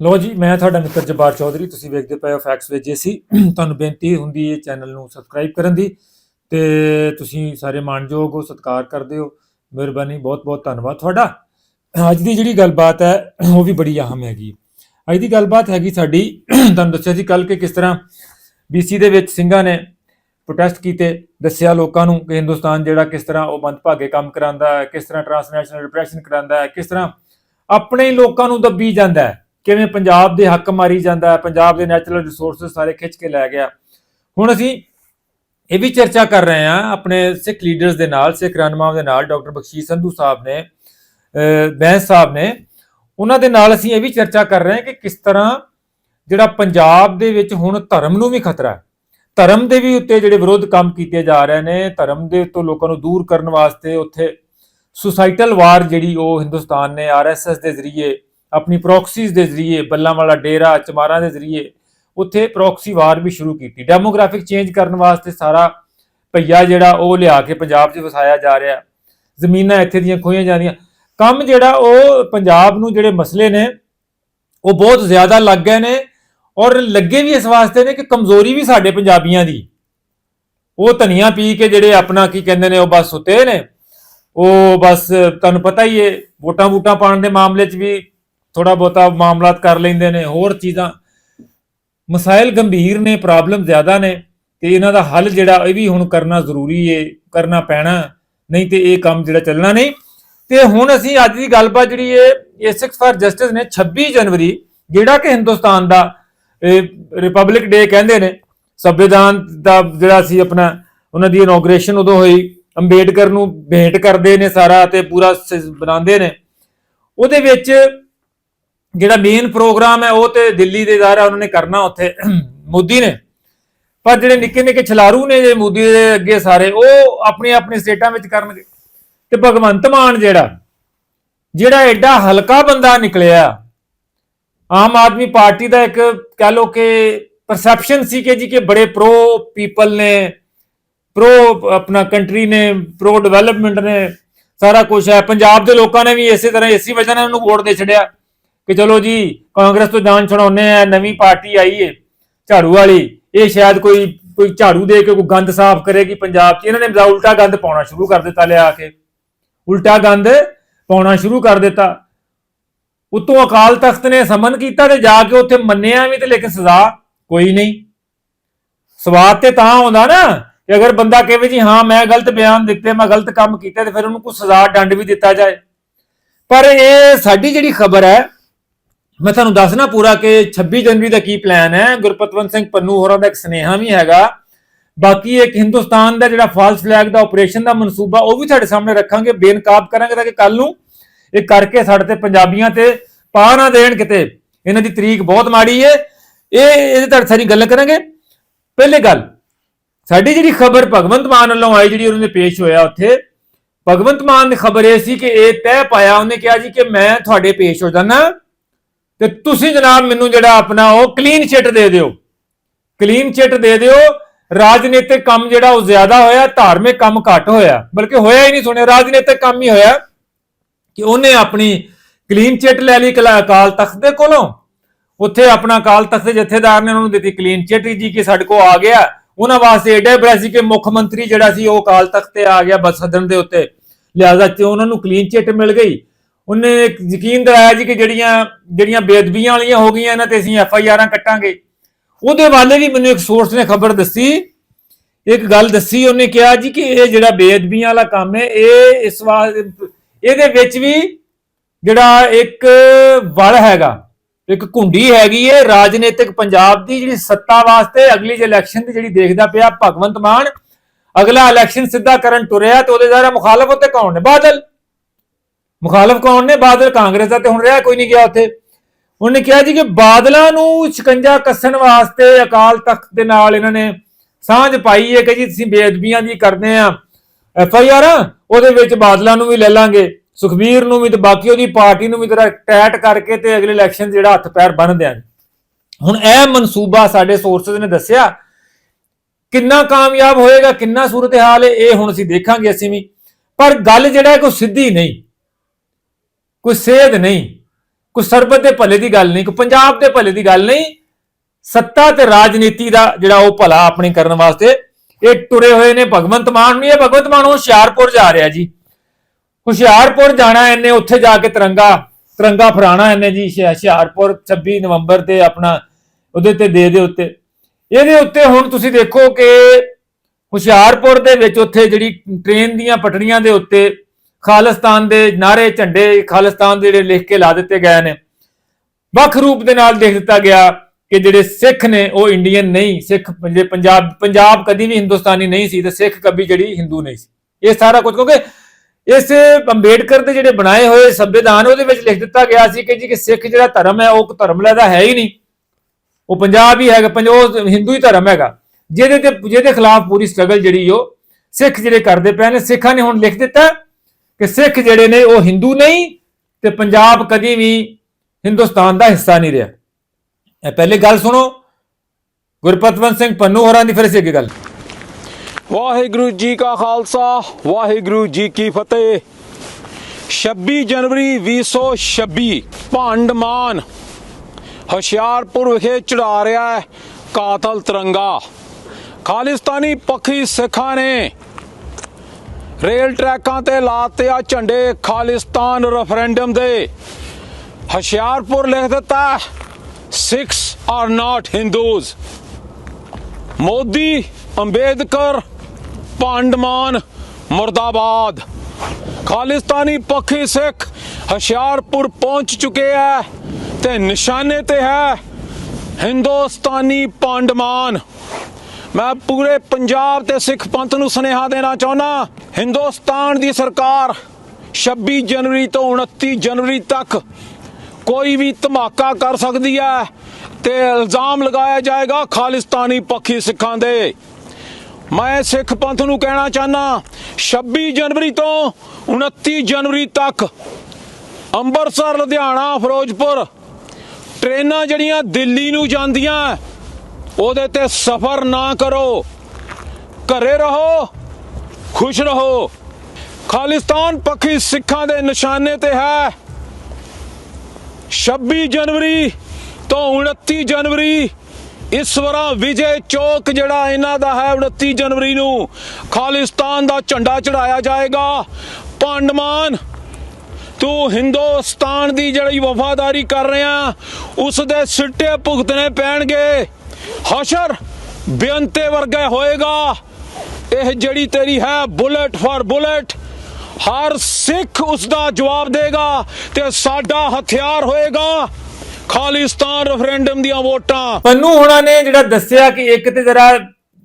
ਲੋ ਜੀ, ਮੈਂ ਤੁਹਾਡਾ ਮਿੱਤਰ ਜਬਾਰ ਚੌਧਰੀ, ਤੁਸੀਂ ਵੇਖਦੇ ਪਏ ਹੋ ਫੈਕਟਸ ਵਿੱਚ ਜੇਸੀ ਤੁਹਾਨੂੰ ਬੇਨਤੀ ਹੁੰਦੀ ਹੈ ਚੈਨਲ ਨੂੰ ਸਬਸਕ੍ਰਾਈਬ ਕਰਨ ਦੀ ਤੇ ਤੁਸੀਂ ਸਾਰੇ ਮਾਣਯੋਗ ਹੋ, ਸਤਿਕਾਰ ਕਰਦੇ ਹੋ। ਮਿਹਰਬਾਨੀ ਬਹੁਤ ਬਹੁਤ ਧੰਨਵਾਦ ਤੁਹਾਡਾ। ਅੱਜ ਦੀ ਜਿਹੜੀ ਗੱਲਬਾਤ ਹੈ, ਉਹ ਵੀ ਬੜੀ ਅਹਿਮ ਹੈਗੀ। ਅੱਜ ਦੀ ਗੱਲਬਾਤ ਹੈਗੀ ਸਾਡੀ, ਤੁਹਾਨੂੰ ਦੱਸਿਆ ਸੀ ਕੱਲ ਕਿ ਕਿਸ ਤਰ੍ਹਾਂ ਬੀਸੀ ਦੇ ਵਿੱਚ ਸਿੰਘਾਂ ਨੇ ਪ੍ਰੋਟੈਸਟ ਕੀਤੇ, ਦੱਸਿਆ ਲੋਕਾਂ ਨੂੰ ਕਿ ਹਿੰਦੁਸਤਾਨ ਜਿਹੜਾ ਕਿਸ ਤਰ੍ਹਾਂ ਉਹ ਮੰਦਭਾਗੇ ਕੰਮ ਕਰਾਂਦਾ ਹੈ, ਕਿਸ ਤਰ੍ਹਾਂ ਟ੍ਰਾਂਸਨੈਸ਼ਨਲ ਰਿਪਰੈਸ਼ਨ ਕਰਾਂਦਾ ਹੈ, ਕਿਸ ਤਰ੍ਹਾਂ ਆਪਣੇ ਹੀ ਲੋਕਾਂ ਨੂੰ ਦੱਬੀ ਜਾਂਦਾ ਹੈ। ਕਿਵੇਂ ਪੰਜਾਬ ਦੇ ਹੱਕ ਮਾਰੀ ਜਾਂਦਾ ਹੈ, ਪੰਜਾਬ ਦੇ ਨੈਚੁਰਲ ਰਿਸੋਰਸਸ ਸਾਰੇ ਖਿੱਚ ਕੇ ਲੈ ਗਿਆ। ਹੁਣ ਅਸੀਂ ਇਹ ਵੀ ਚਰਚਾ ਕਰ ਰਹੇ ਹਾਂ, ਆਪਣੇ ਸਿੱਖ ਲੀਡਰਸ ਦੇ ਨਾਲ, ਸਿੱਖ ਰਹਿਨੁਮਾਵਾਂ ਦੇ ਨਾਲ, ਡਾਕਟਰ ਬਖਸ਼ੀਸ਼ ਸੰਧੂ ਸਾਹਿਬ ਨੇ ਬੈਂਸ ਸਾਹਿਬ ਨੇ, ਉਹਨਾਂ ਦੇ ਨਾਲ ਅਸੀਂ ਇਹ ਵੀ ਚਰਚਾ ਕਰ ਰਹੇ ਹਾਂ ਕਿ ਕਿਸ ਤਰ੍ਹਾਂ ਜਿਹੜਾ ਪੰਜਾਬ ਦੇ ਵਿੱਚ ਹੁਣ ਧਰਮ ਨੂੰ ਵੀ ਖਤਰਾ ਹੈ। ਧਰਮ ਦੇ ਵੀ ਉੱਤੇ ਜਿਹੜੇ ਵਿਰੋਧ ਕੰਮ ਕੀਤੇ ਜਾ ਰਹੇ ਨੇ, ਧਰਮ ਦੇ ਤੋਂ ਲੋਕਾਂ ਨੂੰ ਦੂਰ ਕਰਨ ਵਾਸਤੇ ਉੱਥੇ ਸੁਸਾਈਟਲ ਵਾਰ ਜਿਹੜੀ ਉਹ ਹਿੰਦੁਸਤਾਨ ਨੇ ਆਰਐਸਐਸ ਦੇ ਜ਼ਰੀਏ ਆਪਣੀ ਪ੍ਰੋਕਸੀਜ਼ ਦੇ ਜ਼ਰੀਏ, ਬੱਲਾਂ ਵਾਲਾ ਡੇਰਾ, ਚਮਾਰਾਂ ਦੇ ਜ਼ਰੀਏ, ਉੱਥੇ ਪ੍ਰੋਕਸੀ ਵਾਰ ਵੀ ਸ਼ੁਰੂ ਕੀਤੀ। ਡੈਮੋਗ੍ਰਾਫਿਕ ਚੇਂਜ ਕਰਨ ਵਾਸਤੇ ਸਾਰਾ ਭਈਆ ਜਿਹੜਾ, ਉਹ ਲਿਆ ਕੇ ਪੰਜਾਬ 'ਚ ਵਸਾਇਆ ਜਾ ਰਿਹਾ। ਜ਼ਮੀਨਾਂ ਇੱਥੇ ਦੀਆਂ ਖੋਈਆਂ ਰਹੀਆਂ। ਕੰਮ ਜਿਹੜਾ, ਉਹ ਪੰਜਾਬ ਨੂੰ ਜਿਹੜੇ ਮਸਲੇ ਨੇ, ਉਹ ਬਹੁਤ ਜ਼ਿਆਦਾ ਲੱਗ ਗਏ ਨੇ ਔਰ ਲੱਗੇ ਵੀ ਇਸ ਵਾਸਤੇ ਨੇ ਕਿ ਕਮਜ਼ੋਰੀ ਵੀ ਸਾਡੇ ਪੰਜਾਬੀਆਂ ਦੀ। ਉਹ ਧਨੀਆ ਪੀ ਕੇ ਜਿਹੜੇ ਆਪਣਾ ਕੀ ਕਹਿੰਦੇ ਨੇ, ਉਹ ਬਸ ਸੁੱਤੇ ਨੇ। ਉਹ ਬਸ, ਤੁਹਾਨੂੰ ਪਤਾ ਹੀ ਹੈ ਵੋਟਾਂ ਵੋਟਾਂ ਪਾਉਣ ਦੇ ਮਾਮਲੇ 'ਚ ਵੀ ਥੋੜਾ ਬਹੁਤਾ ਮਾਮਲਾਤ ਕਰ ਲੈਂਦੇ ਨੇ, ਹੋਰ ਚੀਜ਼ਾਂ। ਮਸਾਇਲ ਗੰਭੀਰ ਨੇ ਪ੍ਰੋਬਲਮ ਜ਼ਿਆਦਾ ਨੇ ਤੇ ਇਹਨਾਂ ਦਾ ਹੱਲ ਜਿਹੜਾ ਇਹ ਵੀ ਹੁਣ ਕਰਨਾ ਜ਼ਰੂਰੀ ਏ, ਕਰਨਾ ਪੈਣਾ, ਨਹੀਂ ਤੇ ਇਹ ਕੰਮ ਜਿਹੜਾ ਚੱਲਣਾ ਨਹੀਂ। ਤੇ ਹੁਣ ਅਸੀਂ ਅੱਜ ਦੀ ਗੱਲਬਾਤ ਜਿਹੜੀ ਏ ਏਸਿਕਸ ਫਾਰ ਜਸਟਿਸ ਨੇ 26 ਜਨਵਰੀ, ਜਿਹੜਾ ਕਿ ਹਿੰਦੁਸਤਾਨ ਦਾ ਰਿਪਬਲਿਕ ਡੇ ਕਹਿੰਦੇ ਨੇ, ਸੰਵਿਧਾਨ ਦਾ ਜਿਹੜਾ ਸੀ ਆਪਣਾ, ਉਹਨਾਂ ਦੀ ਇਨੋਗ੍ਰੇਸ਼ਨ ਉਦੋਂ ਹੋਈ, ਅੰਬੇਡਕਰ ਨੂੰ ਭੇਟ ਕਰਦੇ ਨੇ ਸਾਰਾ ਤੇ ਪੂਰਾ ਬਣਾਉਂਦੇ ਨੇ। ਉਹਦੇ ਵਿੱਚ ਜਿਹੜਾ ਮੇਨ ਪ੍ਰੋਗਰਾਮ ਹੈ ਉਹ ਤੇ ਦਿੱਲੀ ਦੇ ਜ਼ਾਰਾ ਉਹਨਾਂ ਨੇ ਕਰਨਾ ਉੱਥੇ ਮੋਦੀ ਨੇ। ਪਰ ਜਿਹੜੇ ਨਿੱਕੇ ਨਿੱਕੇ ਛਲਾਰੂ ਨੇ ਜੇ ਮੋਦੀ ਦੇ ਅੱਗੇ ਸਾਰੇ, ਉਹ ਆਪਣੇ ਆਪਣੇ ਸਟੇਟਾਂ ਵਿੱਚ ਕਰਨਗੇ। ਤੇ ਭਗਵੰਤ ਮਾਨ ਜਿਹੜਾ ਜਿਹੜਾ ਐਡਾ ਹਲਕਾ ਬੰਦਾ ਨਿਕਲਿਆ, ਆਮ ਆਦਮੀ ਪਾਰਟੀ ਦਾ ਇੱਕ ਕਹਿ ਲੋ ਕਿ ਪਰਸੈਪਸ਼ਨ ਸੀ ਕਿ ਜੀ ਕਿ ਬੜੇ ਪ੍ਰੋ ਪੀਪਲ ਨੇ ਪ੍ਰੋ ਆਪਣਾ ਕੰਟਰੀ ਨੇ ਪ੍ਰੋ ਡਿਵੈਲਪਮੈਂਟ ਨੇ, ਸਾਰਾ ਕੁਝ ਹੈ। ਪੰਜਾਬ ਦੇ ਲੋਕਾਂ ਨੇ ਵੀ ਇਸੇ ਤਰ੍ਹਾਂ ਇਸੇ ਵਜ੍ਹਾ ਨਾਲ ਉਹਨੂੰ ਵੋਟ ਦੇ ਛੜਿਆ ਕਿ ਚਲੋ ਜੀ, ਕਾਂਗਰਸ ਤੋਂ ਜਾਨ ਛੁਡਾਉਣੇ ਆ, ਨਵੀਂ ਪਾਰਟੀ ਆਈ ਏ, ਝਾੜੂ ਵਾਲੀ, ਇਹ ਸ਼ਾਇਦ ਕੋਈ ਕੋਈ ਝਾੜੂ ਦੇ ਕੇ ਕੋਈ ਗੰਦ ਸਾਫ਼ ਕਰੇਗੀ ਪੰਜਾਬ 'ਚ। ਇਹਨਾਂ ਨੇ ਉਲਟਾ ਗੰਦ ਪਾਉਣਾ ਸ਼ੁਰੂ ਕਰ ਦਿੱਤਾ ਲਿਆ ਕੇ। ਉਲਟਾ ਗੰਦ ਪਾਉਣਾ ਸ਼ੁਰੂ ਕਰ ਦਿੱਤਾ। ਉਤੋਂ ਅਕਾਲ ਤਖਤ ਨੇ ਸਮਨ ਕੀਤਾ ਤੇ ਜਾ ਕੇ ਉੱਥੇ ਮੰਨਿਆ ਵੀ ਤੇ ਲੇਕਿਨ ਸਜ਼ਾ ਕੋਈ ਨਹੀਂ। ਸਵਾਦ ਤੇ ਤਾਂ ਆਉਂਦਾ ਨਾ ਕਿ ਅਗਰ ਬੰਦਾ ਕਹੇ ਜੀ ਹਾਂ, ਮੈਂ ਗਲਤ ਬਿਆਨ ਦਿੱਤੇ, ਮੈਂ ਗਲਤ ਕੰਮ ਕੀਤਾ ਤੇ ਫਿਰ ਉਹਨੂੰ ਕੋਈ ਸਜ਼ਾ, ਡੰਡ ਵੀ ਦਿੱਤਾ ਜਾਏ। ਪਰ ਇਹ ਸਾਡੀ ਜਿਹੜੀ ਖਬਰ ਹੈ ਮੈਂ ਤੁਹਾਨੂੰ ਦੱਸਣਾ ਪੂਰਾ ਕਿ 26 ਜਨਵਰੀ ਦਾ ਕੀ ਪਲਾਨ ਹੈ। ਗੁਰਪਤਵੰਤ ਸਿੰਘ ਪੰਨੂ ਹੋਰਾਂ ਦਾ ਇੱਕ ਸੁਨੇਹਾ ਵੀ ਹੈਗਾ। ਬਾਕੀ ਇੱਕ ਹਿੰਦੁਸਤਾਨ ਦਾ ਜਿਹੜਾ ਫਾਲਸ ਫਲੈਗ ਦਾ ਆਪਰੇਸ਼ਨ ਦਾ ਮਨਸੂਬਾ ਉਹ ਵੀ ਤੁਹਾਡੇ ਸਾਹਮਣੇ ਰੱਖਾਂਗੇ। ਬੇਨਕਾਬ ਕਰਾਂਗੇ ਤਾਂ ਕਿ ਕੱਲ ਨੂੰ ਇਹ ਕਰਕੇ ਸਾਡੇ ਤੇ ਪੰਜਾਬੀਆਂ ਤੇ ਪਾ ਨਾ ਦੇਣ ਕਿਤੇ। ਇਹਨਾਂ ਦੀ ਤਰੀਕ ਬਹੁਤ ਮਾੜੀ ਏ। ਇਹ ਇਹਦੇ ਤੁਹਾਡੇ ਸਾਰੀ ਗੱਲ ਕਰਾਂਗੇ। ਪਹਿਲੇ ਗੱਲ, ਸਾਡੀ ਜਿਹੜੀ ਖਬਰ ਭਗਵੰਤ ਮਾਨ ਵੱਲੋਂ ਆਈ ਜਿਹੜੀ ਉਹਨਾਂ ਨੇ ਪੇਸ਼ ਹੋਇਆ ਉੱਥੇ, ਭਗਵੰਤ ਮਾਨ ਦੀ ਖਬਰ ਇਹ ਸੀ ਕਿ ਇਹ ਤੈਅ ਪਾਇਆ। ਉਹਨੇ ਕਿਹਾ ਜੀ ਕਿ ਮੈਂ ਤੁਹਾਡੇ ਪੇਸ਼ ਹੋ ਜਾਣਾ ਤੇ ਤੁਸੀਂ ਜਨਾਬ ਮੈਨੂੰ ਜਿਹੜਾ ਆਪਣਾ ਉਹ ਕਲੀਨ ਚਿੱਟ ਦੇ ਦਿਓ। ਕਲੀਨ ਚਿੱਟ ਦੇ ਦਿਓ। ਰਾਜਨੀਤਿਕ ਕੰਮ ਜਿਹੜਾ ਉਹ ਜ਼ਿਆਦਾ ਹੋਇਆ, ਧਾਰਮਿਕ ਕੰਮ ਘੱਟ ਹੋਇਆ। ਬਲਕਿ ਹੋਇਆ ਹੀ ਨਹੀਂ ਸੁਣਿਆ ਰਾਜਨੀਤਿਕ ਕੰਮ ਹੀ ਹੋਇਆ ਕਿ ਉਹਨੇ ਆਪਣੀ ਕਲੀਨ ਚਿੱਟ ਲੈ ਲਈ ਕਲਾ- ਅਕਾਲ ਤਖਤ ਦੇ ਕੋਲੋਂ। ਉੱਥੇ ਆਪਣਾ ਅਕਾਲ ਤਖਤ ਦੇ ਜਥੇਦਾਰ ਨੇ ਉਹਨਾਂ ਨੂੰ ਦਿੱਤੀ ਕਲੀਨ ਚਿੱਟ ਜੀ ਕਿ ਸਾਡੇ ਕੋ ਆ ਗਿਆ। ਉਹਨਾਂ ਵਾਸਤੇ ਏਡਾ ਬੜਾ ਸੀ ਕਿ ਮੁੱਖ ਮੰਤਰੀ ਜਿਹੜਾ ਸੀ ਉਹ ਅਕਾਲ ਤਖਤ ਤੇ ਆ ਗਿਆ ਬਸ ਸਦਨ ਦੇ ਉੱਤੇ। ਲਿਹਾਜ਼ਾ ਤੇ ਉਹਨਾਂ ਨੂੰ ਕਲੀਨ ਚਿੱਟ ਮਿਲ ਗਈ। ਉਹਨੇ ਯਕੀਨ ਦਿਲਾਇਆ ਜੀ ਕਿ ਜਿਹੜੀਆਂ ਜਿਹੜੀਆਂ ਬੇਅਦਬੀਆਂ ਵਾਲੀਆਂ ਹੋ ਗਈਆਂ ਇਹਨਾਂ ਤੇ ਅਸੀਂ ਐਫ ਆਈ ਆਰਾਂ ਕੱਟਾਂਗੇ। ਉਹਦੇ ਵਾਲੇ ਵੀ ਮੈਨੂੰ ਇੱਕ ਸੋਰਸ ਨੇ ਖਬਰ ਦੱਸੀ। ਇੱਕ ਗੱਲ ਦੱਸੀ, ਉਹਨੇ ਕਿਹਾ ਜੀ ਕਿ ਇਹ ਜਿਹੜਾ ਬੇਅਦਬੀਆਂ ਵਾਲਾ ਕੰਮ ਹੈ, ਇਹ ਇਸ ਵਾਰ, ਇਹਦੇ ਵਿੱਚ ਵੀ ਜਿਹੜਾ ਇੱਕ ਵਲ ਹੈਗਾ, ਇੱਕ ਘੁੰਡੀ ਹੈਗੀ ਹੈ, ਰਾਜਨੀਤਿਕ ਪੰਜਾਬ ਦੀ ਜਿਹੜੀ ਸੱਤਾ ਵਾਸਤੇ ਅਗਲੀ ਇਲੈਕਸ਼ਨ ਦੀ ਜਿਹੜੀ ਦੇਖਦਾ ਪਿਆ ਭਗਵੰਤ ਮਾਨ, ਅਗਲਾ ਇਲੈਕਸ਼ਨ ਸਿੱਧਾ ਕਰਨ ਤੁਰਿਆ ਤੇ ਉਹਦੇ ਜ਼ਰਾ ਮੁਖਾਲਫ ਉੱਤੇ ਕੌਣ ਨੇ? ਬਾਦਲ। ਮੁਖਾਲਫ ਕੌਣ ਨੇ? ਬਾਦਲ ਕਾਂਗਰਸ ਦਾ ਤੇ ਹੁਣ ਰਿਹਾ ਕੋਈ ਨਹੀਂ ਗਿਆ ਉੱਥੇ। ਉਹਨੇ ਕਿਹਾ ਜੀ ਕਿ ਬਾਦਲਾਂ ਨੂੰ ਸ਼ਿਕੰਜਾ ਕੱਸਣ ਵਾਸਤੇ ਅਕਾਲ ਤਖਤ ਦੇ ਨਾਲ ਇਹਨਾਂ ਨੇ ਸਾਂਝ ਪਾਈ ਹੈ ਕਿ ਜੀ ਤੁਸੀਂ ਬੇਅਦਬੀਆਂ ਦੀ ਕਰਦੇ ਆ। ਐਫ ਆਈ ਆਰ ਉਹਦੇ ਵਿੱਚ ਬਾਦਲਾਂ ਨੂੰ ਵੀ ਲੈ ਲਾਂਗੇ। ਸੁਖਬੀਰ ਨੂੰ ਵੀ ਤੇ ਬਾਕੀ ਉਹਦੀ ਪਾਰਟੀ ਨੂੰ ਵੀ ਤੇਰਾ ਟੈਟ ਕਰਕੇ ਤੇ ਅਗਲੇ ਇਲੈਕਸ਼ਨ ਜਿਹੜਾ ਹੱਥ ਪੈਰ ਬੰਨ ਦਿਆਂਗੇ ਹੁਣ ਇਹ ਮਨਸੂਬਾ ਸਾਡੇ ਸੋਰਸਸ ਨੇ ਦੱਸਿਆ ਕਿੰਨਾ ਕਾਮਯਾਬ ਹੋਏਗਾ, ਕਿੰਨਾ ਸੂਰਤ-ਹਾਲ ਹੈ, ਇਹ ਹੁਣ ਅਸੀਂ ਦੇਖਾਂਗੇ ਅਸੀਂ ਵੀ। ਪਰ ਗੱਲ ਜਿਹੜਾ ਕੋਈ ਸਿੱਧੀ ਨਹੀਂ। ਕੋਈ ਸੇਧ ਨਹੀਂ, ਕੋਈ ਸਰਬਤ ਦੇ ਭਲੇ ਦੀ ਗੱਲ ਨਹੀਂ, ਕੋਈ ਪੰਜਾਬ ਦੇ ਭਲੇ ਦੀ ਗੱਲ ਨਹੀਂ, ਸੱਤਾ ਤੇ ਰਾਜਨੀਤੀ ਦਾ ਜਿਹੜਾ ਉਹ ਭਲਾ ਆਪਣੀ ਕਰਨ ਵਾਸਤੇ ਇਹ ਟੁਰੇ ਹੋਏ ਨੇ, ਭਗਵੰਤ ਮਾਨ ਨੂੰ ਇਹ ਭਗਵੰਤ ਮਾਨ ਹੁਸ਼ਿਆਰਪੁਰ ਜਾ ਰਿਹਾ ਜੀ। ਹੁਸ਼ਿਆਰਪੁਰ ਜਾਣਾ ਇਹਨੇ, ਉੱਥੇ ਜਾ ਕੇ ਤਿਰੰਗਾ ਤਿਰੰਗਾ ਫਰਾਣਾ ਇਹਨੇ ਜੀ ਹੁਸ਼ਿਆਰਪੁਰ 26 ਨਵੰਬਰ ਤੇ ਆਪਣਾ ਉਹਦੇ ਤੇ ਦੇ ਦੇ ਉੱਤੇ। ਇਹਦੇ ਉੱਤੇ ਹੁਣ ਤੁਸੀਂ ਦੇਖੋ ਕਿ ਹੁਸ਼ਿਆਰਪੁਰ ਦੇ ਵਿੱਚ ਉੱਥੇ ਜਿਹੜੀ ਟ੍ਰੇਨ ਦੀਆਂ ਪਟੜੀਆਂ ਦੇ ਉੱਤੇ ਖਾਲਿਸਤਾਨ ਦੇ ਨਾਰੇ ਝੰਡੇ ਖਾਲਿਸਤਾਨ ਦੇ ਜਿਹੜੇ ਲਿਖ ਕੇ ਲਾ ਦਿੱਤੇ ਗਏ ਨੇ। ਵੱਖ ਰੂਪ ਦੇ ਨਾਲ ਦੇਖ ਦਿੱਤਾ ਗਿਆ ਕਿ ਜਿਹੜੇ ਸਿੱਖ ਨੇ, ਉਹ ਇੰਡੀਅਨ ਨਹੀਂ, ਸਿੱਖ ਜਿਹੜੇ ਪੰਜਾਬ ਪੰਜਾਬ ਕਦੀ ਵੀ ਹਿੰਦੁਸਤਾਨੀ ਨਹੀਂ ਸੀ ਤੇ ਸਿੱਖ ਕਦੀ ਜਿਹੜੀ ਹਿੰਦੂ ਨਹੀਂ ਸੀ। ਇਹ ਸਾਰਾ ਕੁਝ ਕਿਉਂਕਿ ਇਸ ਅੰਬੇਡਕਰ ਦੇ ਜਿਹੜੇ ਬਣਾਏ ਹੋਏ ਸੰਵਿਧਾਨ, ਉਹਦੇ ਵਿੱਚ ਲਿਖ ਦਿੱਤਾ ਗਿਆ ਸੀ ਕਿ ਜੀ ਕਿ ਸਿੱਖ ਜਿਹੜਾ ਧਰਮ ਹੈ, ਉਹ ਧਰਮ ਲੈਦਾ ਹੈ ਹੀ ਨਹੀਂ। ਉਹ ਪੰਜਾਬ ਹੀ ਹੈਗਾ ਪੰਜਾਬ ਹਿੰਦੂ ਹੀ ਧਰਮ ਹੈਗਾ। ਜਿਹਦੇ ਤੇ, ਜਿਹਦੇ ਖਿਲਾਫ ਪੂਰੀ ਸਟਰਗਲ ਜਿਹੜੀ ਉਹ ਸਿੱਖ ਜਿਹੜੇ ਕਰਦੇ ਪਏ ਨੇ, ਸਿੱਖਾਂ ਨੇ ਹੁਣ ਲਿਖ ਦਿੱਤਾ। ਕਿ ਸਿੱਖ ਜਿਹੜੇ ਨੇ ਉਹ ਹਿੰਦੂ ਨਹੀਂ ਤੇ ਪੰਜਾਬ ਕਦੀ ਵੀ ਹਿੰਦੁਸਤਾਨ ਦਾ ਹਿੱਸਾ ਨਹੀਂ ਰਿਹਾ। ਇਹ ਪਹਿਲੇ ਗੱਲ ਸੁਣੋ। ਗੁਰਪਤਵੰਤ ਸਿੰਘ ਪੰਨੂ ਹੋਰਾਂ ਦੀ ਫਿਰ ਸੇ ਅੱਗੇ ਗੱਲ। ਵਾਹਿਗੁਰੂ ਜੀ ਕਾ ਖਾਲਸਾ, ਵਾਹਿਗੁਰੂ ਜੀ ਕੀ ਫਤਿਹ। 26 ਜਨਵਰੀ 2026 ਭਾਂਡਮਾਨ ਹੁਸ਼ਿਆਰਪੁਰ ਵਿਖੇ ਚੜਾ ਰਿਹਾ ਹੈ ਕਾਤਲ ਤਿਰੰਗਾ। ਖਾਲਿਸਤਾਨੀ ਪੱਖੀ ਸਿੱਖਾਂ ਨੇ ਰੇਲ ਟਰੈਕਾਂ ਤੇ ਲਾਤੇ ਆ ਝੰਡੇ ਖਾਲਿਸਤਾਨ ਰੈਫਰੈਂਡਮ ਦੇ। ਹੁਸ਼ਿਆਰਪੁਰ ਲਿਖ ਦਿੱਤਾ Sikhs are not Hindus Modi, Ambedkar, ਪਾਂਡਮਾਨ, ਮੁਰਦਾਬਾਦ। ਖਾਲਿਸਤਾਨੀ ਪੱਖੀ ਸਿੱਖ ਹੁਸ਼ਿਆਰਪੁਰ ਪਹੁੰਚ ਚੁੱਕੇ ਹੈ ਤੇ ਨਿਸ਼ਾਨੇ ਤੇ ਹੈ ਹਿੰਦੁਸਤਾਨੀ ਪਾਂਡਮਾਨ ਮੈਂ ਪੂਰੇ ਪੰਜਾਬ ਤੇ ਸਿੱਖ ਪੰਥ ਨੂੰ ਸੁਨੇਹਾ ਦੇਣਾ ਚਾਹੁੰਦਾ ਹਿੰਦੁਸਤਾਨ ਦੀ ਸਰਕਾਰ 26 ਜਨਵਰੀ ਤੋਂ 29 ਜਨਵਰੀ ਤੱਕ ਕੋਈ ਵੀ ਧਮਾਕਾ ਕਰ ਸਕਦੀ ਹੈ ਤੇ ਇਲਜ਼ਾਮ ਲਗਾਇਆ ਜਾਏਗਾ ਖਾਲਿਸਤਾਨੀ ਪੱਖੀ ਸਿੱਖਾਂ ਦੇ। ਮੈਂ ਸਿੱਖ ਪੰਥ ਨੂੰ ਕਹਿਣਾ ਚਾਹਨਾ 26 ਜਨਵਰੀ ਤੋਂ 29 ਜਨਵਰੀ ਤੱਕ ਅੰਮ੍ਰਿਤਸਰ, ਲੁਧਿਆਣਾ, ਫਿਰੋਜ਼ਪੁਰ ਟ੍ਰੇਨਾਂ ਜਿਹੜੀਆਂ ਦਿੱਲੀ ਨੂੰ ਜਾਂਦੀਆਂ, ਉਹਦੇ ਤੇ ਸਫ਼ਰ ਨਾ ਕਰੋ। ਘਰੇ ਰਹੋ ਖੁਸ਼ ਰਹੋ। ਖਾਲਿਸਤਾਨ ਪੱਖੀ ਸਿੱਖਾਂ ਦੇ ਨਿਸ਼ਾਨੇ ਤੇ ਹੈ। 26 ਜਨਵਰੀ ਤੋਂ 29 ਜਨਵਰੀ, ਇਸ ਵਾਰ ਵਿਜੇ ਚੌਕ ਜਿਹੜਾ ਇਹਨਾਂ ਦਾ ਹੈ 29 ਜਨਵਰੀ ਨੂੰ ਖਾਲਿਸਤਾਨ ਦਾ ਝੰਡਾ ਚੜਾਇਆ ਜਾਏਗਾ। ਪਾਂਡਮਾਨ, ਤੂੰ ਹਿੰਦੁਸਤਾਨ ਦੀ ਜਿਹੜੀ ਵਫਾਦਾਰੀ ਕਰ ਰਿਹਾ ਉਸ ਦੇ ਸਿੱਟੇ ਭੁਗਤਣੇ ਪੈਣਗੇ। ਹਸ਼ਰ ਬੇਅੰਤੇ ਵਰਗਾ ਹੋਏਗਾ। ਇਹ ਜਿਹੜੀ ਤੇਰੀ ਹੈ ਬੁਲਟ ਫਾਰ ਬੁਲੇਟ, ਹਰ ਸਿੱਖ ਉਸ ਦਾ ਜਵਾਬ ਦੇਗਾ ਤੇ ਸਾਡਾ ਹਥਿਆਰ ਹੋਏਗਾ। ਖਾਲਿਸਤਾਨ ਰੈਫਰੈਂਡਮ ਦੀਆਂ ਵੋਟਾਂ। ਪੰਨੂ ਹੋਣਾ ਨੇ ਜਿਹੜਾ ਦੱਸਿਆ ਕਿ ਇੱਕ ਤੇ ਜਰਾ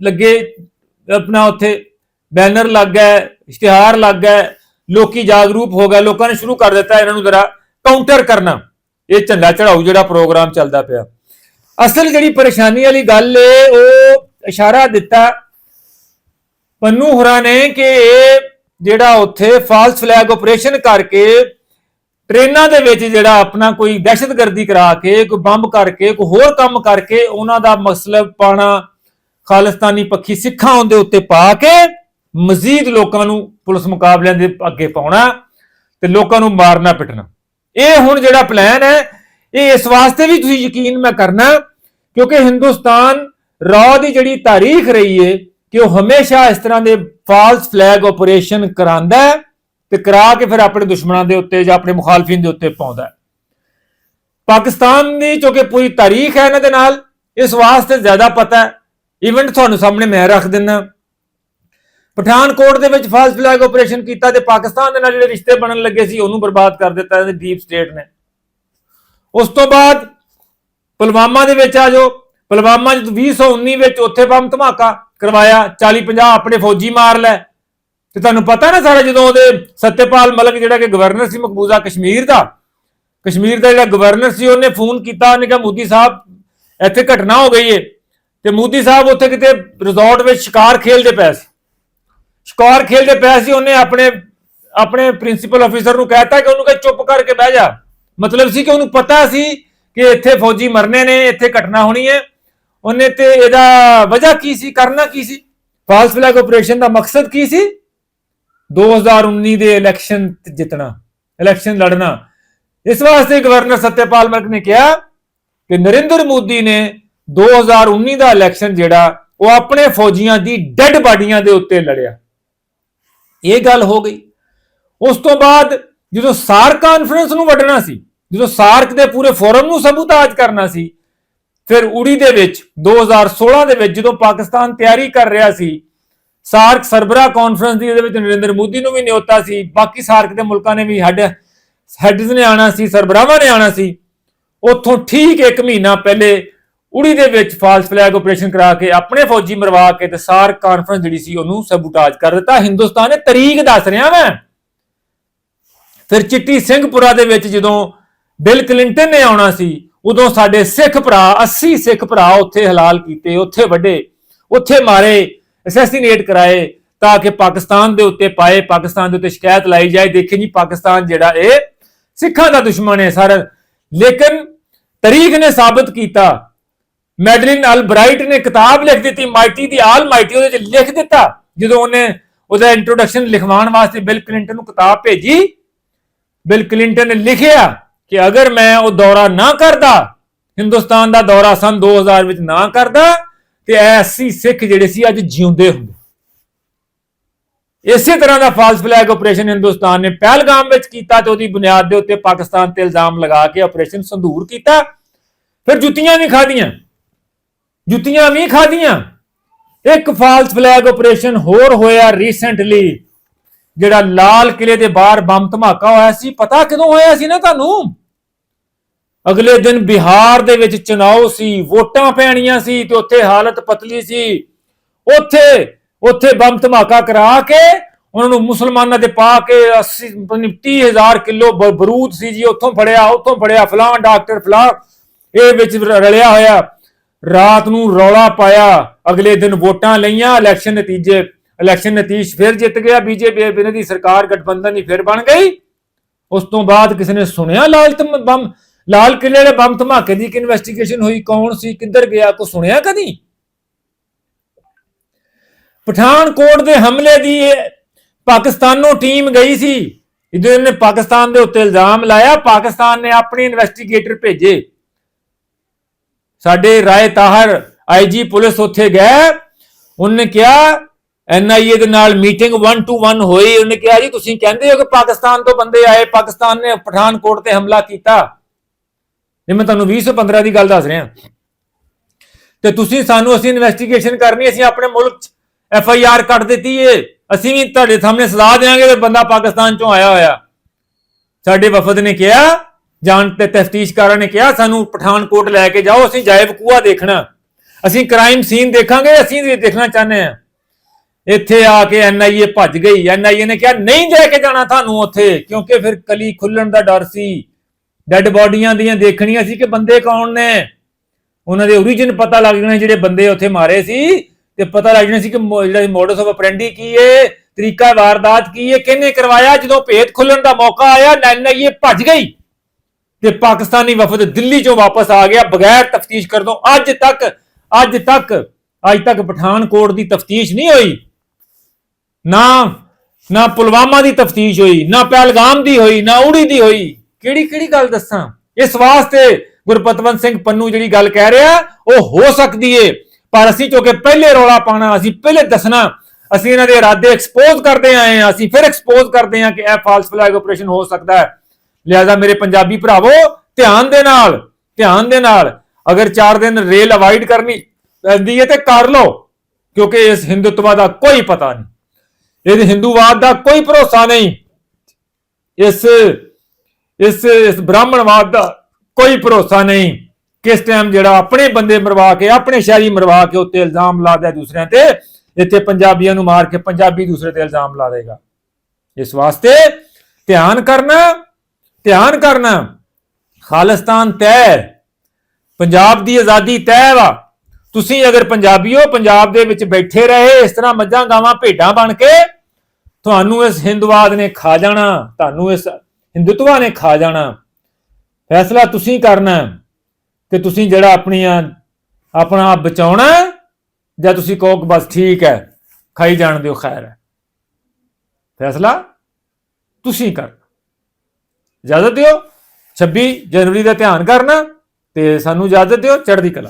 ਲੱਗੇ ਆਪਣਾ ਉੱਥੇ ਬੈਨਰ ਲੱਗ ਗਿਆ ਇਸ਼ਤਿਹਾਰ ਲੱਗ ਗਿਆ ਲੋਕੀ ਜਾਗਰੂਕ ਹੋ ਗਏ, ਲੋਕਾਂ ਨੇ ਸ਼ੁਰੂ ਕਰ ਦਿੱਤਾ, ਇਹਨਾਂ ਨੂੰ ਜਰਾ ਕਾਊਂਟਰ ਕਰਨਾ। ਇਹ ਝੰਡਾ ਚੜਾਊ ਜਿਹੜਾ ਪ੍ਰੋਗਰਾਮ ਚੱਲਦਾ ਪਿਆ। ਅਸਲ ਜਿਹੜੀ ਪਰੇਸ਼ਾਨੀ ਵਾਲੀ ਗੱਲ ਏ, ਉਹ ਇਸ਼ਾਰਾ ਦਿੱਤਾ ਪੰਨੂ ਹੋਰਾਂ ਨੇ ਕਿ ਇਹ ਜਿਹੜਾ ਉੱਥੇ ਫਾਲਸ ਫਲੈਗ ਆਪਰੇਸ਼ਨ ਕਰਕੇ ਟ੍ਰੇਨਾਂ ਦੇ ਵਿੱਚ ਜਿਹੜਾ ਆਪਣਾ ਕੋਈ ਦਹਿਸ਼ਤਗਰਦੀ ਕਰਾ ਕੇ, ਕੋਈ ਬੰਬ ਕਰਕੇ, ਕੋਈ ਹੋਰ ਕੰਮ ਕਰਕੇ ਉਹਨਾਂ ਦਾ ਮਸਲਬ ਪਾਣਾ ਖਾਲਿਸਤਾਨੀ ਪੱਖੀ ਸਿੱਖਾਂ ਉਹਦੇ ਉੱਤੇ ਪਾ ਕੇ ਮਜ਼ੀਦ ਲੋਕਾਂ ਨੂੰ ਪੁਲਿਸ ਮੁਕਾਬਲਿਆਂ ਦੇ ਅੱਗੇ ਪਾਉਣਾ ਤੇ ਲੋਕਾਂ ਨੂੰ ਮਾਰਨਾ ਪਿੱਟਣਾ। ਇਹ ਹੁਣ ਜਿਹੜਾ ਪਲਾਨ ਹੈ, ਇਹ ਇਸ ਵਾਸਤੇ ਵੀ ਤੁਸੀਂ ਯਕੀਨ ਮੈਂ ਕਰਨਾ ਕਿਉਂਕਿ ਹਿੰਦੁਸਤਾਨ ਰੌ ਦੀ ਜਿਹੜੀ ਤਾਰੀਖ ਰਹੀ ਏ ਕਿ ਉਹ ਹਮੇਸ਼ਾ ਇਸ ਤਰ੍ਹਾਂ ਦੇ ਫਾਲਸ ਫਲੈਗ ਆਪਰੇਸ਼ਨ ਕਰਾਂਦਾ ਹੈ ਤੇ ਕਰਾ ਕੇ ਫਿਰ ਆਪਣੇ ਦੁਸ਼ਮਣਾਂ ਦੇ ਉੱਤੇ ਜਾਂ ਆਪਣੇ ਮੁਖਾਲਫੀਨ ਦੇ ਉੱਤੇ ਪਾਉਂਦਾ ਹੈ। ਪਾਕਿਸਤਾਨ ਦੀ ਜੋ ਕਿ ਪੂਰੀ ਤਾਰੀਖ ਹੈ ਇਹਨਾਂ ਦੇ ਨਾਲ, ਇਸ ਵਾਸਤੇ ਜ਼ਿਆਦਾ ਪਤਾ ਹੈ। ਇਵੈਂਟ ਤੁਹਾਨੂੰ ਸਾਹਮਣੇ ਮੈਂ ਰੱਖ ਦਿੰਦਾ। ਪਠਾਨਕੋਟ ਦੇ ਵਿੱਚ ਫਾਲਸ ਫਲੈਗ ਆਪਰੇਸ਼ਨ ਕੀਤਾ ਤੇ ਪਾਕਿਸਤਾਨ ਦੇ ਨਾਲ ਜਿਹੜੇ ਰਿਸ਼ਤੇ ਬਣਨ ਲੱਗੇ ਸੀ, ਉਹਨੂੰ ਬਰਬਾਦ ਕਰ ਦਿੱਤਾ ਇਹਦੇ ਡੀਪ ਸਟੇਟ ਨੇ। ਉਸ ਤੋਂ ਬਾਅਦ ਪੁਲਵਾਮਾ ਦੇ ਵਿੱਚ ਆ ਜਾਓ। ਪੁਲਵਾਮਾ ਚ 2019 ਵਿੱਚ ਉੱਥੇ ਬੰਬ ਧਮਾਕਾ ਕਰਵਾਇਆ 40 50 ਆਪਣੇ ਫੌਜੀ ਮਾਰ ਲੈ। ਤੇ ਤੁਹਾਨੂੰ ਪਤਾ ਨਾ ਸਾਰਾ ਜਦੋਂ ਉਹਦੇ ਸਤਿਪਾਲ ਮਲਕ ਜਿਹੜਾ ਕਿ ਗਵਰਨਰ ਸੀ ਮਕਬੂਜ਼ਾ ਕਸ਼ਮੀਰ ਦਾ ਕਸ਼ਮੀਰ ਦਾ ਜਿਹੜਾ ਗਵਰਨਰ ਸੀ ਉਹਨੇ ਫੋਨ ਕੀਤਾ, ਉਹਨੇ ਕਿਹਾ, ਮੋਦੀ ਸਾਹਿਬ, ਇੱਥੇ ਘਟਨਾ ਹੋ ਗਈ ਏ। ਤੇ ਮੋਦੀ ਸਾਹਿਬ ਉੱਥੇ ਕਿਤੇ ਰਿਜ਼ੋਰਟ ਵਿੱਚ ਸ਼ਿਕਾਰ ਖੇਲਦੇ ਪਏ ਸੀ। ਸ਼ਿਕਾਰ ਖੇਲਦੇ ਪਏ ਸੀ, ਉਹਨੇ ਆਪਣੇ ਆਪਣੇ ਪ੍ਰਿੰਸੀਪਲ ਆਫੀਸਰ ਨੂੰ ਕਹਿਤਾ ਕਿ ਉਹਨੂੰ ਕਹੇ, ਚੁੱਪ ਕਰਕੇ ਬਹਿ ਜਾ। ਮਤਲਬ ਸੀ ਕਿ ਉਹਨੂੰ ਪਤਾ ਸੀ ਕਿ ਇੱਥੇ ਫੌਜੀ ਮਰਨੇ ਨੇ, ਇੱਥੇ ਘਟਨਾ ਹੋਣੀ ਹੈ ਉਹਨੇ ਤੇ ਇਹਦਾ ਵਜ੍ਹਾ ਕੀ ਸੀ, ਕਰਨਾ ਕੀ ਸੀ? ਫਾਲਸ ਫਲੈਗ ਆਪਰੇਸ਼ਨ ਦਾ ਮਕਸਦ ਕੀ ਸੀ? 2019 ਦੇ ਇਲੈਕਸ਼ਨ ਜਿੱਤਣਾ ਇਲੈਕਸ਼ਨ ਲੜਨਾ। ਇਸ ਵਾਸਤੇ ਗਵਰਨਰ ਸਤਿਆਪਾਲ ਮਲਿਕ ਨੇ ਕਿਹਾ ਕਿ ਨਰਿੰਦਰ ਮੋਦੀ ਨੇ 2019 ਦਾ ਇਲੈਕਸ਼ਨ ਜਿਹੜਾ, ਉਹ ਆਪਣੇ ਫੌਜੀਆਂ ਦੀ ਡੈੱਡ ਬਾਡੀਆਂ ਦੇ ਉੱਤੇ ਲੜਿਆ। ਇਹ ਗੱਲ ਹੋ ਗਈ। ਉਸ ਤੋਂ ਬਾਅਦ ਜਦੋਂ ਸਾਰਕ ਕਾਨਫਰੰਸ ਨੂੰ ਵੱਢਣਾ ਸੀ, ਜਦੋਂ ਸਾਰਕ ਦੇ ਪੂਰੇ ਫੋਰਮ ਨੂੰ ਸਬੂਤਾਜ ਕਰਨਾ ਸੀ ਫਿਰ ਉੜੀ ਦੇ ਵਿੱਚ 2016 ਦੇ ਵਿੱਚ ਜਦੋਂ ਪਾਕਿਸਤਾਨ ਤਿਆਰੀ ਕਰ ਰਿਹਾ ਸੀ, ਸਾਰਕ ਸਰਬਰਾ ਕਾਨਫਰੰਸ ਦੀ ਇਹਦੇ ਵਿੱਚ ਨਰਿੰਦਰ ਮੋਦੀ ਨੂੰ ਵੀ ਨਿਯੋਤਾ ਸੀ, ਬਾਕੀ ਸਾਰਕ ਦੇ ਮੁਲਕਾਂ ਨੇ ਵੀ ਹੈਡ ਹੈਡਸ ਨੇ ਆਣਾ ਸੀ, ਸਰਬਰਾਹਾਂ ਨੇ ਆਣਾ ਸੀ, ਉੱਥੋਂ ਠੀਕ ਇੱਕ ਮਹੀਨਾ ਪਹਿਲੇ ਉੜੀ ਦੇ ਵਿੱਚ ਫਾਲਸ ਫਲੈਗ ਆਪਰੇਸ਼ਨ ਕਰਾ ਕੇ ਆਪਣੇ ਫੌਜੀ ਮਰਵਾ ਕੇ ਤੇ ਸਾਰਕ ਕਾਨਫਰੰਸ ਜਿਹੜੀ ਸੀ ਉਹਨੂੰ ਸਬੂਟਾਜ ਕਰ ਦਿੱਤਾ। ਹਿੰਦੁਸਤਾਨ ਨੇ ਤਰੀਕ ਦੱਸ ਰਿਹਾ ਮੈਂ। ਫਿਰ ਚਿੱਟੀ ਸਿੰਘਪੁਰਾ ਦੇ ਵਿੱਚ ਜਦੋਂ ਬਿਲ ਕਲਿੰਟਨ ਨੇ ਆਉਣਾ ਸੀ ਉਦੋਂ ਸਾਡੇ ਸਿੱਖ ਭਰਾ 80 ਸਿੱਖ ਭਰਾ ਉੱਥੇ ਹਲਾਲ ਕੀਤੇ, ਉੱਥੇ ਵੱਡੇ, ਉੱਥੇ ਮਾਰੇ ਅਸੈਸੀਨੇਟ ਕਰਾਏ, ਤਾਂ ਕਿ ਪਾਕਿਸਤਾਨ ਦੇ ਉੱਤੇ ਪਾਏ, ਪਾਕਿਸਤਾਨ ਦੇ ਉੱਤੇ ਸ਼ਿਕਾਇਤ ਲਾਈ ਜਾਏ। ਦੇਖੇ ਜੀ, ਪਾਕਿਸਤਾਨ ਜਿਹੜਾ ਇਹ ਸਿੱਖਾਂ ਦਾ ਦੁਸ਼ਮਣ ਹੈ ਸਾਰਾ। ਲੇਕਿਨ ਤਰੀਕ ਨੇ ਸਾਬਤ ਕੀਤਾ। ਮੈਡਲਿਨ ਅਲਬਰਾਈਟ ਨੇ ਕਿਤਾਬ ਲਿਖ ਦਿੱਤੀ, ਮਾਈਟੀ ਦੀ ਆਲ ਮਾਈਟੀ ਉਹਦੇ ਵਿੱਚ ਲਿਖ ਦਿੱਤਾ। ਜਦੋਂ ਉਹਨੇ ਉਹਦਾ ਇੰਟਰੋਡਕਸ਼ਨ ਲਿਖਵਾਉਣ ਵਾਸਤੇ ਬਿਲ ਕਲਿੰਟਨ ਨੂੰ ਕਿਤਾਬ ਭੇਜੀ, ਬਿਲ ਕਲਿੰਟਨ ਨੇ ਲਿਖਿਆ ਕਿ ਅਗਰ ਮੈਂ ਉਹ ਦੌਰਾ ਨਾ ਕਰਦਾ, ਹਿੰਦੁਸਤਾਨ ਦਾ ਦੌਰਾ ਸਨ 2000 ਵਿੱਚ ਨਾ ਕਰਦਾ, ਤੇ ਐਸੀ ਸਿੱਖ ਜਿਹੜੇ ਸੀ ਅੱਜ ਜਿਉਂਦੇ ਹੁੰਦੇ। ਇਸੇ ਤਰ੍ਹਾਂ ਦਾ ਫਾਲਸ ਫਲੈਗ ਆਪਰੇਸ਼ਨ ਹਿੰਦੁਸਤਾਨ ਨੇ ਪਹਿਲਗਾਮ ਵਿੱਚ ਕੀਤਾ ਤੇ ਉਹਦੀ ਬੁਨਿਆਦ ਦੇ ਉੱਤੇ ਪਾਕਿਸਤਾਨ ਤੇ ਇਲਜ਼ਾਮ ਲਗਾ ਕੇ ਆਪਰੇਸ਼ਨ ਸੰਧੂਰ ਕੀਤਾ। ਫਿਰ ਜੁੱਤੀਆਂ ਵੀ ਖਾਧੀਆਂ। ਜੁੱਤੀਆਂ ਵੀ ਖਾਧੀਆਂ। ਇੱਕ ਫਾਲਸ ਫਲੈਗ ਆਪਰੇਸ਼ਨ ਹੋਰ ਹੋਇਆ ਰੀਸੈਂਟਲੀ ਜਿਹੜਾ ਲਾਲ ਕਿਲੇ ਦੇ ਬਾਹਰ ਬੰਬ ਧਮਾਕਾ ਹੋਇਆ ਸੀ, ਪਤਾ ਕਦੋਂ ਹੋਇਆ ਸੀ ਨਾ ਤੁਹਾਨੂੰ? ਅਗਲੇ ਦਿਨ ਬਿਹਾਰ ਦੇ ਵਿੱਚ ਚੁਣਾਵ ਸੀ, ਵੋਟਾਂ ਪੈਣੀਆਂ ਸੀ ਤੇ ਉੱਥੇ ਹਾਲਤ ਪਤਲੀ ਸੀ। ਉੱਥੇ ਉੱਥੇ ਬੰਬ ਧਮਾਕਾ ਕਰਾ ਕੇ ਉਹਨਾਂ ਨੂੰ ਮੁਸਲਮਾਨਾਂ ਦੇ ਪਾ ਕੇ 80 ਪਤਾ ਨੀ 30000 ਕਿਲੋ ਬ- ਬਰੂਦ ਸੀ ਜੀ, ਉੱਥੋਂ ਫੜਿਆ ਉੱਥੋਂ ਫੜਿਆ ਫਲਾਂ ਡਾਕਟਰ ਫਲਾਂ ਇਹ ਵਿੱਚ ਰਲਿਆ ਹੋਇਆ। ਰਾਤ ਨੂੰ ਰੌਲਾ ਪਾਇਆ, ਅਗਲੇ ਦਿਨ ਵੋਟਾਂ ਲਈਆਂ, ਇਲੈਕਸ਼ਨ ਨਤੀਜੇ ਇਲੈਕਸ਼ਨ ਨਤੀਸ਼ ਫਿਰ ਜਿੱਤ ਗਿਆ, ਬੀਜੇਪੀ ਇਹਨਾਂ ਦੀ ਸਰਕਾਰ ਗਠਬੰਧਨ ਦੀ ਫਿਰ ਬਣ ਗਈ। ਉਸ ਤੋਂ ਬਾਅਦ ਕਿਸੇ ਨੇ ਸੁਣਿਆ ਲਾਲ ਬੰਮ, ਲਾਲ ਕਿਲੇ ਦੇ ਬੰਬ ਧਮਾਕੇ ਦੀ ਇੱਕ ਇਨਵੈਸਟੀਗੇਸ਼ਨ ਹੋਈ, ਕੌਣ ਸੀ, ਕਿੱਧਰ ਗਿਆ ਕੋ ਸੁਣਿਆ ਕਦੀ? ਪਠਾਨਕੋਟ ਦੇ ਹਮਲੇ ਦੀ ਇਹ ਪਾਕਿਸਤਾਨੋਂ ਟੀਮ ਗਈ ਸੀ। ਜਦੋਂ ਨੇ ਪਾਕਿਸਤਾਨ ਦੇ ਉੱਤੇ ਇਲਜ਼ਾਮ ਲਾਇਆ, ਪਾਕਿਸਤਾਨ ਨੇ ਆਪਣੇ ਇਨਵੈਸਟੀਗੇਟਰ ਭੇਜੇ। ਸਾਡੇ ਰਾਏ ਤਾਹਰ ਆਈਜੀ ਪੁਲਿਸ ਉੱਥੇ ਗਏ। ਉਹਨੇ ਕਿਹਾ ਐਨਆਈਏ ਦੇ ਨਾਲ ਮੀਟਿੰਗ 1 ਟੂ 1 ਹੋਈ। ਉਹਨੇ ਕਿਹਾ, ਜੀ, ਤੁਸੀਂ ਕਹਿੰਦੇ ਹੋ ਕਿ ਪਾਕਿਸਤਾਨ ਤੋਂ ਬੰਦੇ ਆਏ। ਪਾਕਿਸਤਾਨ ਨੇ ਪਠਾਨਕੋਟ ਤੇ ਹਮਲਾ ਕੀਤਾ। ਇਹ ਮੈਂ ਤੁਹਾਨੂੰ 2015 ਦੀ ਗੱਲ ਦੱਸ ਰਿਹਾ। ਤੇ ਤੁਸੀਂ ਸਾਨੂੰ, ਅਸੀਂ ਇਨਵੈਸਟੀਗੇਸ਼ਨ ਕਰਨੀ, ਅਸੀਂ ਆਪਣੇ ਮੁਲਕ ਐਫ ਆਈ ਆਰ ਕੱਟ ਦਿੱਤੀ ਏ। ਅਸੀਂ ਵੀ ਤੁਹਾਡੇ ਸਾਹਮਣੇ ਸਜ਼ਾ ਦੇਵਾਂਗੇ ਕਿ ਬੰਦਾ ਪਾਕਿਸਤਾਨ ਚੋਂ ਆਇਆ ਹੋਇਆ। ਸਾਡੇ ਵਫਦ ਨੇ ਕਿਹਾ, ਜਾਣ ਤੇ ਤਫਤੀਸ਼ਕਾਰਾਂ ਨੇ ਕਿਹਾ, ਸਾਨੂੰ ਪਠਾਨਕੋਟ ਲੈ ਕੇ ਜਾਓ, ਅਸੀਂ ਜਾਇਬ ਕੂਆ ਦੇਖਣਾ। ਅਸੀਂ ਕ੍ਰਾਈਮ ਸੀਨ ਦੇਖਾਂਗੇ, ਅਸੀਂ ਵੀ ਦੇਖਣਾ ਚਾਹੁੰਦੇ ਹਾਂ। ਇੱਥੇ ਆ ਕੇ ਐਨਆਈਏ ਭੱਜ ਗਈ। ਐਨਆਈਏ ਨੇ ਕਿਹਾ, ਨਹੀਂ ਲੈ ਕੇ ਜਾਣਾ ਤੁਹਾਨੂੰ ਉੱਥੇ। ਕਿਉਂਕਿ ਫਿਰ ਕਲੀ ਖੁੱਲਣ ਦਾ ਡਰ ਸੀ। ਡੈੱਡ ਬਾਡੀਆਂ ਦੀਆਂ ਦੇਖਣੀਆਂ ਸੀ ਕਿ ਬੰਦੇ ਕੌਣ ਨੇ। ਉਹਨਾਂ ਦੇ origin ਪਤਾ ਲੱਗ ਜਾਣੇ ਜਿਹੜੇ ਬੰਦੇ ਉੱਥੇ ਮਾਰੇ ਸੀ ਤੇ ਪਤਾ ਲੱਗ ਜਾਣਾ ਸੀ ਕਿ ਜਿਹੜਾ ਮੋਡਸ ਆਫ ਅਪਰੈਂਡੀ ਕੀ ਏ, ਤਰੀਕਾ ਵਾਰਦਾਤ ਕੀ ਏ, ਕਿਹਨੇ ਕਰਵਾਇਆ? ਜਦੋਂ ਭੇਦ ਖੁੱਲਣ ਦਾ ਮੌਕਾ ਆਇਆ ਐਨਆਈਏ ਭੱਜ ਗਈ ਤੇ ਪਾਕਿਸਤਾਨੀ ਵਫਦ ਦਿੱਲੀ ਚੋਂ ਵਾਪਸ ਆ ਗਿਆ। ਬਗੈਰ ਤਫਤੀਸ਼ ਕਰ ਦੋ ਅੱਜ ਤੱਕ ਅੱਜ ਤੱਕ ਅੱਜ ਤੱਕ ਪਠਾਨਕੋਟ ਦੀ ਤਫਤੀਸ਼ ਨਹੀਂ ਹੋਈ। ਨਾ ਨਾ ਪੁਲਵਾਮਾ ਦੀ ਤਫਤੀਸ਼ ਹੋਈ ਨਾ ਪਹਿਲਗਾਮ ਦੀ ਹੋਈ ਨਾ ਉੜੀ ਦੀ ਹੋਈ। ਕਿਹੜੀ ਕਿਹੜੀ ਗੱਲ ਦੱਸਾਂ? ਇਸ ਵਾਸਤੇ ਗੁਰਪਤਵੰਤ ਸਿੰਘ ਪੰਨੂ ਜਿਹੜੀ ਗੱਲ ਕਹਿ ਰਿਹਾ ਉਹ ਹੋ ਸਕਦੀ ਏ। ਪਰ ਅਸੀਂ ਕਿਉਂਕਿ ਪਹਿਲੇ ਰੌਲਾ ਪਾਣਾ ਅਸੀਂ ਪਹਿਲੇ ਦੱਸਣਾ ਅਸੀਂ ਇਹਨਾਂ ਦੇ ਇਰਾਦੇ ਐਕਸਪੋਜ਼ ਕਰਦੇ ਆਏ ਹਾਂ ਅਸੀਂ ਫਿਰ ਐਕਸਪੋਜ਼ ਕਰਦੇ ਹਾਂ ਕਿ ਇਹ ਫਾਲਸ ਫਲੈਗ ਆਪਰੇਸ਼ਨ ਹੋ ਸਕਦਾ ਹੈ। ਲਿਹਾਜ਼ਾ ਮੇਰੇ ਪੰਜਾਬੀ ਭਰਾਵੋ ਧਿਆਨ ਦੇ ਨਾਲ ਧਿਆਨ ਦੇ ਨਾਲ ਅਗਰ 4 ਦਿਨ ਰੇਲ ਅਵਾਇਡ ਕਰਨੀ ਪੈਂਦੀ ਹੈ ਤੇ ਕਰ ਲਓ ਕਿਉਂਕਿ ਇਸ ਹਿੰਦੂਤਵਾ ਦਾ ਕੋਈ ਪਤਾ ਨਹੀਂ। ਇਹ ਹਿੰਦੂਵਾਦ ਦਾ ਕੋਈ ਭਰੋਸਾ ਨਹੀਂ। ਇਸ ਇਸ ਇਸ ਬ੍ਰਾਹਮਣਵਾਦ ਦਾ ਕੋਈ ਭਰੋਸਾ ਨਹੀਂ ਕਿਸ ਟਾਈਮ ਜਿਹੜਾ ਆਪਣੇ ਬੰਦੇ ਮਰਵਾ ਕੇ, ਆਪਣੇ ਸ਼ਹਿਰੀ ਮਰਵਾ ਕੇ ਉੱਤੇ ਇਲਜ਼ਾਮ ਲਾਦਾ ਦੂਸਰਿਆਂ ਤੇ, ਇੱਥੇ ਪੰਜਾਬੀਆਂ ਨੂੰ ਮਾਰ ਕੇ ਪੰਜਾਬੀ ਦੂਸਰੇ ਤੇ ਇਲਜ਼ਾਮ ਲਾ ਦੇਗਾ। ਇਸ ਵਾਸਤੇ ਧਿਆਨ ਕਰਨਾ ਧਿਆਨ ਕਰਨਾ। ਖਾਲਿਸਤਾਨ ਤੈ ਪੰਜਾਬ ਦੀ ਆਜ਼ਾਦੀ ਤੈ ਵਾ। ਤੁਸੀਂ ਅਗਰ ਪੰਜਾਬੀ ਹੋ, ਪੰਜਾਬ ਦੇ ਵਿੱਚ ਬੈਠੇ ਰਹੇ, ਇਸ ਤਰ੍ਹਾਂ ਮੱਝਾਂ ਗਾਵਾਂ ਭੇਡਾਂ ਬਣ ਕੇ ਤੁਹਾਨੂੰ ਇਸ ਹਿੰਦਵਾਦ ਨੇ ਖਾ ਜਾਣਾ, ਤੁਹਾਨੂੰ ਇਸ ਹਿੰਦੂਤਵਾ ਨੇ ਖਾ ਜਾਣਾ। ਫੈਸਲਾ ਤੁਸੀਂ ਕਰਨਾ ਕਿ ਤੁਸੀਂ ਜਿਹੜਾ ਆਪਣੀਆਂ, ਆਪਣਾ ਆਪ ਬਚਾਉਣਾ ਜਾਂ ਤੁਸੀਂ ਕਹੋ ਕਿ ਬਸ ਠੀਕ ਹੈ, ਖਾਈ ਜਾਣ ਦਿਓ, ਖੈਰ ਹੈ। ਫੈਸਲਾ ਤੁਸੀਂ ਕਰਨਾ। ਇਜਾਜ਼ਤ ਦਿਓ 26 ਜਨਵਰੀ ਦਾ ਧਿਆਨ ਕਰਨਾ ਤੇ ਸਾਨੂੰ ਇਜਾਜ਼ਤ ਦਿਓ ਚੜ੍ਹਦੀ ਕਲਾ।